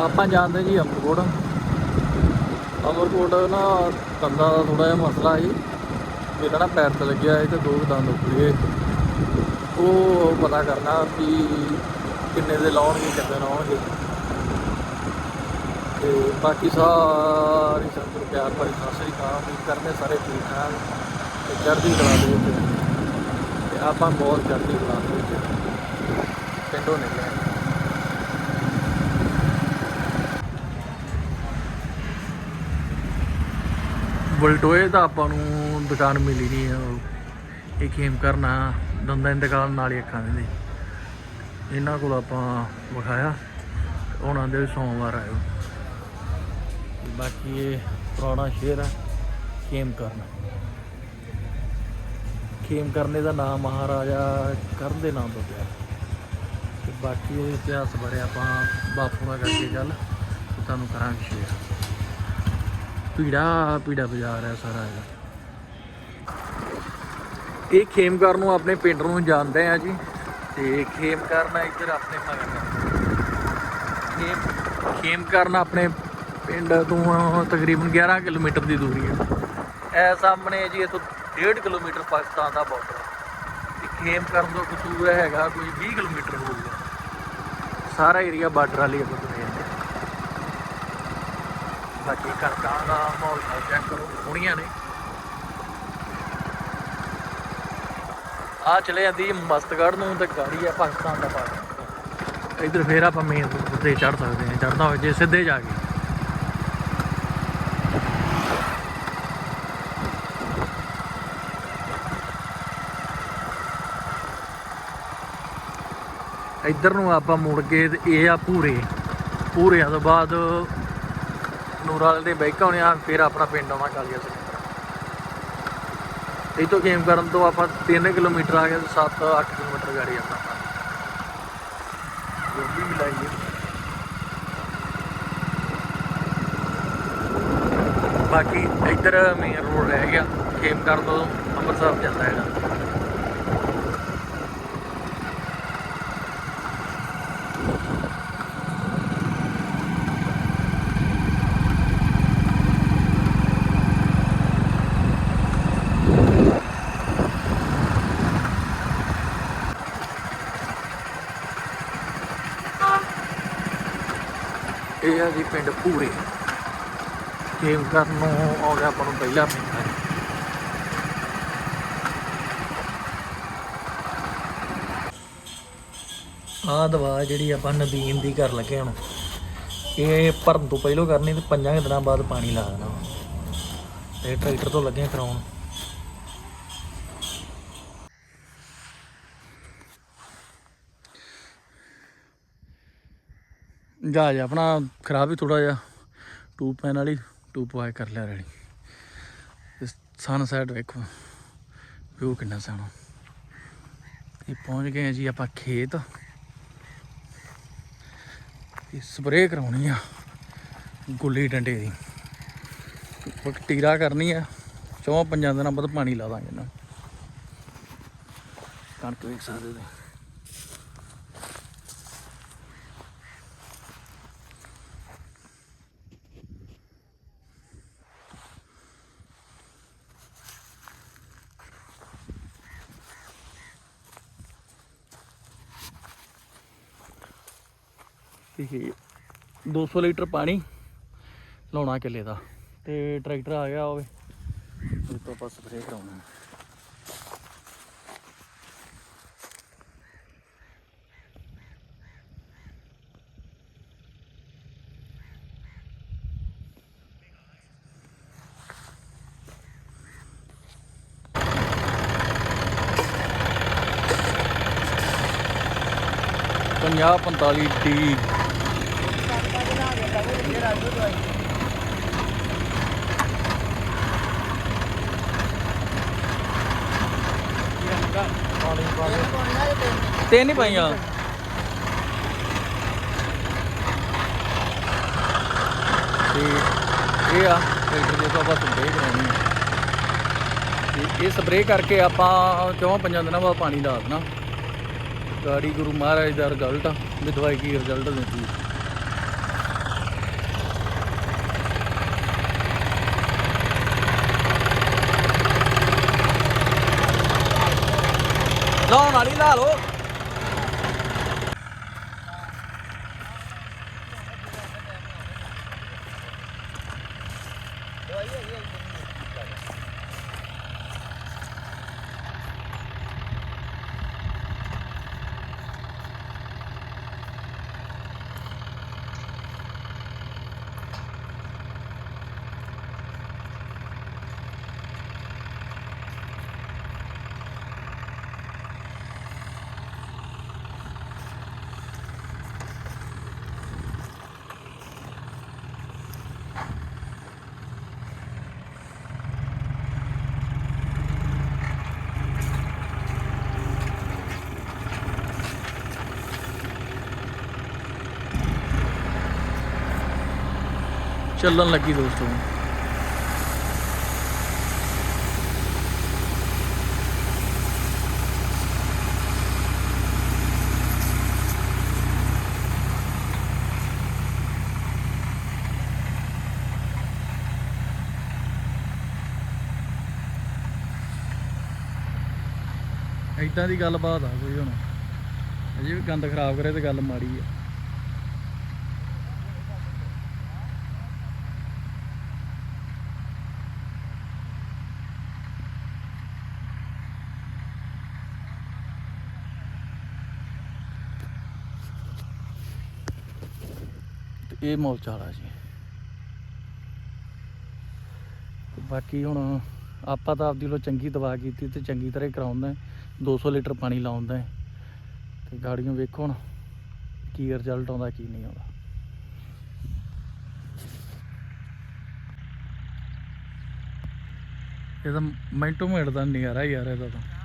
ਆਪਾਂ ਜਾਣਦੇ ਜੀ ਅਮਰਕੋਟ ਅਮਰਕੋਟ ਨਾ ਦੰਦਾਂ ਦਾ ਥੋੜਾ ਜਿਹਾ ਮਸਲਾ ਸੀ। ਮੇਰਾ ਨਾ ਪੈਰ ਤੇ ਲੱਗਿਆ ਸੀ ਤੇ ਦੋ ਕੁ ਦੰਦ ਉੱਪਰ ਗਏ। ਉਹ ਪਤਾ ਕਰਨਾ ਵੀ ਕਿੰਨੇ ਦੇ ਲਾਉਣਗੇ, ਕਿੰਨੇ ਲਾਉਣਗੇ। ਤੇ ਬਾਕੀ ਸਾਰੀ ਸੰਗਤ ਨੂੰ ਪਿਆਰ ਭਰੀ ਸਤਿ ਸ੍ਰੀ ਅਕਾਲ। ਉਮੀਦ ਕਰਦੇ ਸਾਰੇ ਠੀਕ ਠਾਕ ਤੇ ਚੜ੍ਹਦੀ ਕਲਾ ਦੇ ਵਿੱਚ ਤੇ ਆਪਾਂ ਬਹੁਤ ਚੜ੍ਹਦੀ ਕਲਾ ਦੇ ਵਿੱਚ ਪਿੰਡੋਂ ਨਿਕਲੇ ਹਾਂ। ਬਲਟੋਏ ਤਾਂ ਆਪਾਂ ਨੂੰ ਦੁਕਾਨ ਮਿਲੀ ਨਹੀਂ ਹੈ ਉਹ ਇਹ ਖੇਮ ਕਰਨਾ ਦੰਦਾਂ ਦੀ ਦੁਕਾਨ ਨਾਲ ਹੀ ਅੱਖਾਂ ਦੇ ਇਹਨਾਂ ਕੋਲ ਆਪਾਂ ਵਿਖਾਇਆ, ਹੁਣ ਆਂਦੇ ਵੀ ਸੋਮਵਾਰ ਆਇਓ। ਬਾਕੀ ਇਹ ਪੁਰਾਣਾ ਸ਼ੇਰ ਹੈ ਖੇਮ ਕਰਨਾ। ਖੇਮ ਕਰਨੇ ਦਾ ਨਾਮ ਮਹਾਰਾਜਾ ਕਰਨ ਦੇ ਨਾਮ ਤੋਂ ਪਿਆ। ਤੇ ਬਾਕੀ ਇਹ ਇਤਿਹਾਸ ਬਾਰੇ ਆਪਾਂ ਬਾਪੂ ਨਾਲ ਕਰਕੇ ਗੱਲ ਤੁਹਾਨੂੰ ਕਰਾਂਗੇ ਸ਼ੇਅਰ। ਪੀੜਾ ਪੀੜਾ ਬਾਜ਼ਾਰ ਹੈ ਸਾਰਾ ਇਹਦਾ। ਇਹ ਖੇਮਕਰ ਨੂੰ ਆਪਣੇ ਪਿੰਡ ਨੂੰ ਜਾਣਦੇ ਆ ਜੀ। ਤੇ ਖੇਮਕਰ ਨਾਲ ਇੱਧਰ ਆਪਣੇ ਮਗਰ ਖੇਮ ਖੇਮਕਰ ਨਾਲ ਆਪਣੇ ਪਿੰਡ ਤੋਂ ਤਕਰੀਬਨ 11 ਕਿਲੋਮੀਟਰ ਦੀ ਦੂਰੀ ਹੈ। ਇਹ ਸਾਹਮਣੇ ਜੀ ਇਥੋਂ 1.5 ਕਿਲੋਮੀਟਰ ਪਾਕਿਸਤਾਨ ਦਾ ਬਾਰਡਰ ਤੇ ਖੇਮਕਰਨ ਤੋਂ ਕਸੂਰ ਹੈਗਾ ਕੋਈ 20 ਕਿਲੋਮੀਟਰ ਹੋਊਗਾ ਸਾਰਾ ਏਰੀਆ ਬਾਰਡਰ ਵਾਲੀ ਆਪਾਂ ਤੁਰੇ ਜਾਂਦੇ ਬਾਕੀ ਦਾ ਮਾਹੌਲ ਚੈੱਕ ਕਰੋ ਸੋਹਣੀਆਂ ਨੇ। ਆ ਚਲੇ ਜਾਂਦੀ ਮਸਤਗੜ੍ਹ ਨੂੰ ਤੇ ਗਾੜੀ ਆ ਪਾਕਿਸਤਾਨ ਦਾ ਬਾਰਡਰ ਇੱਧਰ ਫੇਰ ਆਪਾਂ ਮੇਨ ਰੋਡ ਤੇ ਚੜ ਸਕਦੇ ਹਾਂ ਚੜਨਾ ਹੋਵੇ ਜੇ ਸਿੱਧੇ ਜਾ ਕੇ। ਇੱਧਰ ਨੂੰ ਆਪਾਂ ਮੁੜ ਕੇ ਤੇ ਇਹ ਆ ਪੂਰੇ ਪੂਰਿਆਂ ਤੋਂ ਬਾਅਦ ਨੂਰਾਲ ਦੇ ਬੈਕਾਂ ਹੋਣੇ ਆ ਫਿਰ ਆਪਣਾ ਪਿੰਡ ਆਉਣਾ ਕਾਲੀਆ ਸਿੰਘ ਇਹ ਤੋਂ ਗੇਮ ਕਰਨ ਤੋਂ ਆਪਾਂ 3 ਕਿਲੋਮੀਟਰ ਆ ਗਏ 7-8 ਕਿਲੋਮੀਟਰ ਗਾੜੀ ਆਪਣਾ ਜੋ ਵੀ ਮਿਲਾਈਏ ਬਾਕੀ ਇੱਧਰ ਮੇਨ ਰੋਡ ਰਹਿ ਗਿਆ ਖੇਮ ਕਰਨ ਤੋਂ ਅੰਮ੍ਰਿਤਸਰ ਜਾਂਦਾ ਹੈਗਾ। ਇਹ ਆ ਜੀ ਪਿੰਡ ਪੂਰੇ ਖੇਮ ਨੂੰ ਆ ਆਪਾਂ ਨੂੰ ਪਹਿਲਾ ਪਿੰਡ ਹੈ ਆਹ ਦਵਾ ਜਿਹੜੀ ਆਪਾਂ ਨਦੀਨ ਦੀ ਕਰ ਲੱਗੇ ਹੁਣ। ਇਹ ਭਰਨ ਤੋਂ ਪਹਿਲਾਂ ਕਰਨੀ ਤੇ ਪੰਜਾਂ ਕੁ ਦਿਨਾਂ ਬਾਅਦ ਪਾਣੀ ਲਾ ਦੇਣਾ। ਤੇ ਟਰੈਕਟਰ ਤੋਂ ਲੱਗੇ ਕਰਾਉਣ ਜਹਾਜ਼ ਆਪਣਾ ਖਰਾਬ ਹੀ ਥੋੜਾ ਜਿਹਾ। ਟੂਬ ਪੈਨ ਵਾਲੀ, ਟੂਬ ਪਵਾ ਕਰ ਲਿਆ ਰੈਡੀ। ਤੇ ਸਨਸੈਟ ਵੇਖੋ ਵਿਊ ਕਿੰਨਾ ਸੋਹਣਾ। ਇਹ ਪਹੁੰਚ ਗਏ ਹਾਂ ਜੀ ਆਪਾਂ ਖੇਤ। ਇਹ ਸਪਰੇਅ ਕਰਾਉਣੀ ਆ, ਗੁੱਲੀ ਡੰਡੇ ਦੀ। ਟੀਰਾ ਕਰਨੀ ਆ ਚੌਂ ਪੰਜਾਂ ਦਿਨਾਂ ਬਾਅਦ ਪਾਣੀ ਲਾ ਦਾਂਗੇ ਨਾ। ਕਣਕ ਵੇਖ ਸਕਦੇ ਹੋ ਇਹ 200 ਲੀਟਰ ਪਾਣੀ ਲਾਉਣਾ ਕਿੱਲੇ ਦਾ ਤੇ ਟਰੈਕਟਰ ਆ ਗਿਆ ਹੋਵੇ। ਇਹ ਤੋਂ ਆਪਾਂ ਸਪਰੇਅ ਕਰਾਉਣਾ। ਪੰਜਾਹ 45 ਡੀ ਤੇ ਨਹੀਂ ਪਾਈਆਂ। ਤੇ ਇਹ ਆ ਟਰੈਕਟਰ ਦੇ ਤੋਂ ਆਪਾਂ ਸਪਰੇਅ ਕਰਾਉਣੀ ਆ। ਤੇ ਇਹ ਸਪਰੇਅ ਕਰਕੇ ਆਪਾਂ ਚੌਂ ਪੰਜਾਂ ਦਿਨਾਂ ਬਾਅਦ ਪਾਣੀ ਲਾ ਦੇਣਾ। ਗਾੜੀ ਗੁਰੂ ਮਹਾਰਾਜ ਦਾ ਰਿਜ਼ਲਟ ਆ, ਵੀ ਦਵਾਈ ਕੀ ਰਿਜ਼ਲਟ ਦਿੰਦੀ ਹੈ। ਲਾਉਣ ਵਾਲੀ ਲਾ ਲੋ ਚੱਲਣ ਲੱਗੀ ਦੋਸਤੋ। ਇਦਾਂ ਦੀ ਗੱਲਬਾਤ ਆ ਕੋਈ ਹੁਣ। ਅਜੇ ਵੀ ਗੰਦ ਖਰਾਬ ਕਰੇ ਤੇ ਗੱਲ ਮਾੜੀ ਆ। ਇਹ ਮੌਲ ਚਾਲਾ ਜੀ। ਤੇ ਬਾਕੀ ਹੁਣ ਆਪਾਂ ਤਾਂ ਆਪਦੀ ਲੋ ਚੰਗੀ ਦਵਾ ਕੀਤੀ ਤੇ ਚੰਗੀ ਤਰ੍ਹਾਂ ਹੀ ਕਰਾਉਂਦਾ 200 ਲੀਟਰ ਪਾਣੀ ਲਾਉਂਦਾ ਹੈ। ਤੇ ਗਾੜੀਆਂ ਵੇਖੋ ਹੁਣ ਕੀ ਰਿਜ਼ਲਟ ਆਉਂਦਾ, ਕੀ ਨਹੀਂ ਆਉਂਦਾ। ਇਹ ਤਾਂ ਮਿੰਟੋ ਮਿੰਟ ਦਾ ਨਜ਼ਾਰਾ ਯਾਰ ਇਹਦਾ ਤਾਂ।